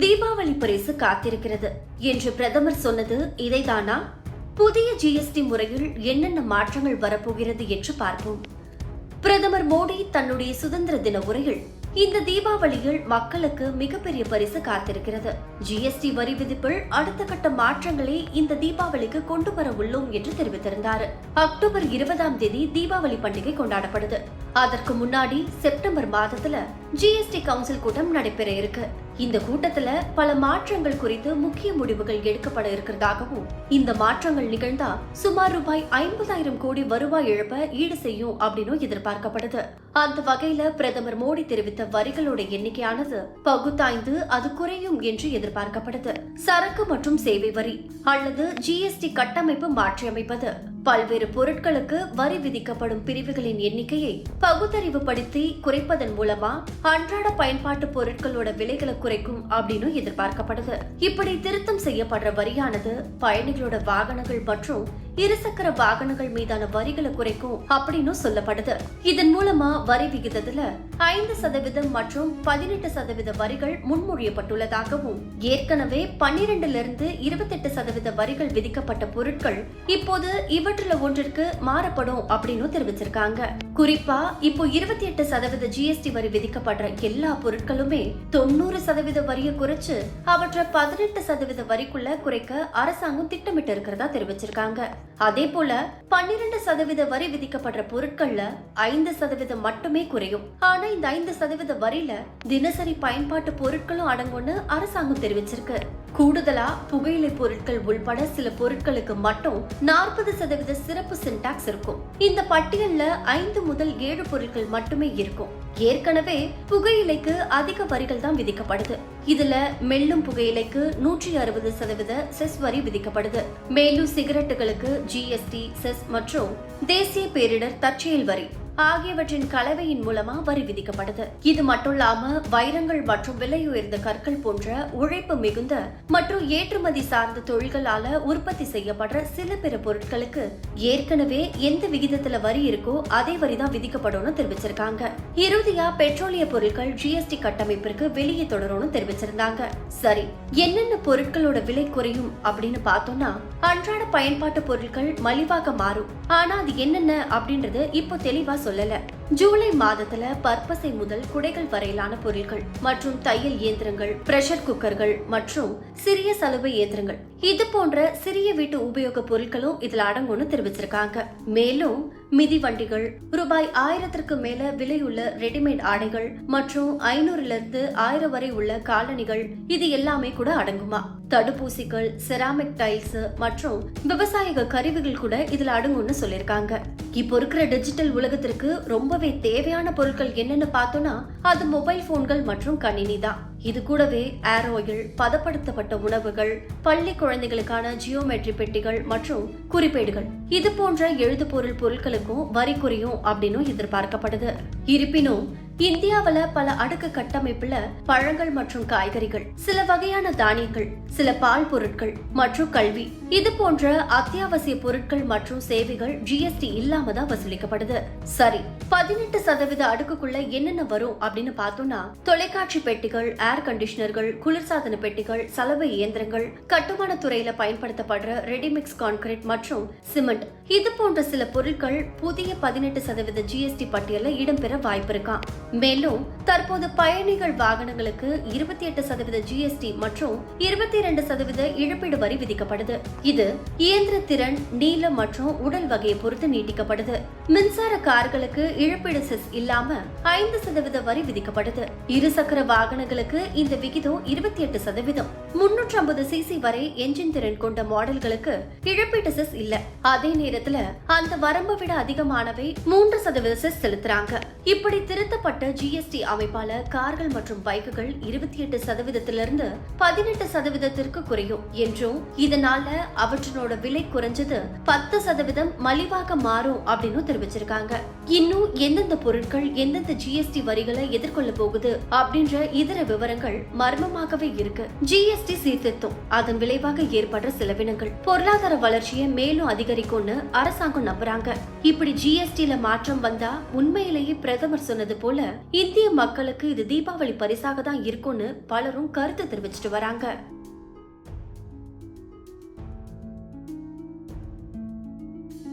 தீபாவளி பரிசு காத்திருக்கிறது என்று பிரதமர் சொன்னது இதைதானா? புதிய ஜிஎஸ்டி முறையில் என்னென்ன மாற்றங்கள் வரப்போகிறது என்று பார்ப்போம். பிரதமர் மோடி தன்னுடைய சுதந்திர தின உரையில் இந்த தீபாவளியில் மக்களுக்கு மிகப்பெரிய பரிசு காத்திருக்கிறது. ஜிஎஸ்டி வரி விதிப்பில் அடுத்த கட்ட மாற்றங்களை இந்த தீபாவளிக்கு கொண்டு வர உள்ளோம் என்று தெரிவித்திருந்தார். அக்டோபர் இருபதாம் தேதி தீபாவளி பண்டிகை கொண்டாடப்படுது. அதற்கு முன்னாடி செப்டம்பர் மாதத்துல ஜிஎஸ்டி கவுன்சில் கூட்டம் நடைபெற இருக்கு. இந்த கூட்டத்துல பல மாற்றங்கள் குறித்து முக்கிய முடிவுகள் எடுக்கப்பட இருக்கிறதாகவும் இந்த மாற்றங்கள் நிகழ்ந்தா சுமார் ரூபாய் ஐம்பதாயிரம் கோடி வருவாய் இழப்ப ஈடு செய்யும் அப்படின்னு எதிர்பார்க்கப்படுது. அந்த வகையில பிரதமர் மோடி தெரிவித்த வரிகளோட எண்ணிக்கையானது பகுத்தாய்ந்து அது குறையும் என்று எதிர்பார்க்கப்படுது. சரக்கு மற்றும் சேவை வரி அல்லது ஜிஎஸ்டி கட்டமைப்பு மாற்றியமைப்பது. பல்வேறு பொருட்களுக்கு வரி விதிக்கப்படும் பிரிவுகளின் எண்ணிக்கையை பகுத்தறிவுபடுத்தி குறைப்பதன் மூலமா அன்றாட பயன்பாட்டு பொருட்களோட விலைகளை குறைக்கும் அப்படின்னு எதிர்பார்க்கப்படுது. இப்படி திருத்தம் செய்யப்படுற வரியானது பயணிகளோட வாகனங்கள் மற்றும் இருசக்கர வாகனங்கள் மீதான வரிகளை குறைக்கும் அப்படின்னு சொல்லப்படுது. இதன் மூலமா வரி விகிதத்துல ஐந்து சதவீதம் மற்றும் பதினெட்டு சதவீத வரிகள் முன்மொழியப்பட்டுள்ளதாகவும் ஏற்கனவே பன்னிரண்டுல இருந்து இருபத்தெட்டு சதவீத வரிகள் விதிக்கப்பட்ட பொருட்கள் இப்போது இவற்றில் ஒன்றிற்கு மாறப்படும் அப்படின்னு தெரிவிச்சிருக்காங்க. குறிப்பா இப்போ இருபத்தி எட்டு சதவீத ஜிஎஸ்டி வரி விதிக்கப்படுற எல்லா பொருட்களுமே தொண்ணூறு சதவீத வரியை குறைச்சு அவற்றை பதினெட்டு சதவீத வரிக்குள்ள குறைக்க அரசாங்கம் திட்டமிட்டு இருக்கிறதா தெரிவிச்சிருக்காங்க. அதே போல பன்னிரண்டு சதவீத வரி விதிக்கப்படுற பொருட்கள்ல ஐந்து சதவீதம் மட்டுமே குறையும். ஆனா இந்த ஐந்து சதவீத வரியில தினசரி பயன்பாட்டு பொருட்களும் அடங்கும்னு அரசாங்கம் தெரிவிச்சிருக்கு. கூடுதலா புகையிலை பொருட்கள் உள்பட சில பொருட்களுக்கு மட்டும் நாற்பது சதவீத சிறப்பு சின்டாக்ஸ் இருக்கும். இந்த பட்டியல்ல ஐந்து முதல் ஏழு பொருட்கள் மட்டுமே இருக்கும். ஏற்கனவே புகையிலைக்கு அதிக வரிகள் தான் விதிக்கப்படுது. இதுல மெல்லும் புகையிலைக்கு நூற்றி அறுபது சதவீத செஸ் வரி விதிக்கப்படுது. மேலும் சிகரெட்டுகளுக்கு ஜிஎஸ்டி செஸ் மற்றும் தேசிய பேரிடர் தற்செயல் வரி. ஆகியவற்றின் கலவையின் மூலமா வரி விதிக்கப்படுது. இது மட்டும் இல்லாம வைரங்கள் மற்றும் விலை உயர்ந்த கற்கள் போன்ற உழைப்பு மிகுந்த மற்றும் ஏற்றுமதி சார்ந்த தொழில்களால உற்பத்தி செய்யப்படுற சில பிற பொருட்களுக்கு ஏற்கனவே எந்த விகிதத்துல வரி இருக்கோ அதே வரி தான் தெரிவிச்சிருக்காங்க. இறுதியா பெட்ரோலிய பொருட்கள் ஜிஎஸ்டி கட்டமைப்பிற்கு வெளியே தொடரும்னு தெரிவிச்சிருந்தாங்க. சரி என்னென்ன பொருட்களோட விலை குறையும் அப்படின்னு பார்த்தோம்னா அன்றாட பயன்பாட்டு பொருட்கள் மலிவாக மாறும். ஆனா அது என்னென்ன அப்படின்றது இப்போ தெளிவா சொல்லலை. ஜூலை மாதத்துல பற்பசை முதல் குடைகள் வரையிலான பொருட்கள் மற்றும் தையல் இயந்திரங்கள் பிரஷர் குக்கர்கள் மற்றும் சிறிய சலுகை இயந்திரங்கள். இது போன்ற சிறிய வீட்டு உபயோக பொருட்களும் இதுல அடங்கும்னு தெரிவிச்சிருக்காங்க. மேலும் மிதிவண்டிகள் ரூபாய் ஆயிரத்திற்கு மேல விலையுள்ள ரெடிமேட் ஆடைகள் மற்றும் ஐநூறுல இருந்து ஆயிரம் வரை உள்ள காலணிகள் இது எல்லாமே கூட அடங்குமா? தடுப்பூசிகள் செராமிக் டைல்ஸ் மற்றும் விவசாயிக கருவிகள் கூட இதுல அடங்கும்னு சொல்லிருக்காங்க இப்போ இருக்கிற டிஜிட்டல் உலகத்திற்கு ரொம்ப ரொம்பவே தேவையான பொருட்கள் என்னன்னு பார்த்தோம்னா அது மொபைல் போன்கள் மற்றும் கணினி தான். இது கூடவே ஏர் ஆயில் பதப்படுத்தப்பட்ட உணவுகள் பள்ளி குழந்தைகளுக்கான ஜியோமெட்ரி பெட்டிகள் மற்றும் குறிப்பேடுகள். இது போன்ற எழுதுபொருள் பொருட்களுக்கும் வரி குறையும் அப்படின்னு எதிர்பார்க்கப்படுது. இருப்பினும் இந்தியாவுல பல அடுக்கு கட்டமைப்புல பழங்கள் மற்றும் காய்கறிகள் சில வகையான தானியங்கள் சில பால் பொருட்கள் மற்றும் கல்வி. இது போன்ற அத்தியாவசிய பொருட்கள் மற்றும் சேவைகள் ஜிஎஸ்டி இல்லாம தான் வசூலிக்கப்படுது. சரி பதினெட்டு சதவீத அடுக்குக்குள்ள என்னென்ன வரும் அப்படின்னு பார்த்தோம்னா தொலைக்காட்சி பெட்டிகள் ஏர் கண்டிஷனர்கள் குளிர்சாதன பெட்டிகள் சலவை இயந்திரங்கள் கட்டுமான துறையில பயன்படுத்தப்படுற ரெடிமிக்ஸ் கான்கிரீட் மற்றும் சிமெண்ட் இது போன்ற சில பொருட்கள் புதிய பதினெட்டு சதவீத ஜிஎஸ்டி பட்டியலில் இடம்பெற வாய்ப்பு இருக்காம் மேலும் தற்போது பயணிகள் வாகனங்களுக்கு இருபத்தி எட்டு சதவீத ஜிஎஸ்டி மற்றும் இருபத்தி இரண்டு சதவீத இழப்பீடு வரி விதிக்கப்படுது. இது இயந்திர திறன் நீளம் மற்றும் உடல் வகையை பொறுத்து நீட்டிக்கப்படுது. மின்சார கார்களுக்கு இழப்பீடு செஸ் இல்லாம ஐந்து சதவீத வரி விதிக்கப்படுது. இருசக்கர வாகனங்களுக்கு இந்த விகிதம் இருபத்தி எட்டு சதவீதம். முன்னூற்றி ஐம்பது சிசி வரை என்ஜின் திறன் கொண்ட மாடல்களுக்கு இழப்பீட்டு செஸ் இல்ல. அதே நேரத்துல அந்த வரம்பை விட அதிகமானவை மூன்று சதவீத செஸ் செலுத்துறாங்க. இப்படி திருத்தப்பட்ட ஜிஎஸ்டி அமைப்பால கார்கள் மற்றும் பைக்குகள் இருபத்தி எட்டு சதவீதத்திலிருந்து பதினெட்டு சதவீதத்திற்கு குறையும் என்றும் இதனால அவற்றினோட விலை குறைஞ்சது பத்து சதவீதம் மலிவாக மாறும் அப்படின்னு தெரிவிச்சிருக்காங்க. இன்னும் எந்தெந்த பொருட்கள் எந்தெந்த ஜிஎஸ்டி வரிகளை எதிர்கொள்ள போகுது அப்படின்ற இதர விவரங்கள் மர்மமாகவே இருக்கு. ஜிஎஸ்டி சீர்திருத்தம் அதன் விளைவாக ஏற்படுற செலவினங்கள் பொருளாதார வளர்ச்சியை மேலும் அதிகரிக்கும்னு அரசாங்கம் நம்புறாங்க. இப்படி ஜிஎஸ்டில மாற்றம் வந்தா உண்மையிலேயே பிரதமர் சொன்னது போல இந்திய மக்களுக்கு இது தீபாவளி பரிசாக தான் இருக்கும்னு பலரும் கருத்து தெரிவிச்சிட்டு வராங்க.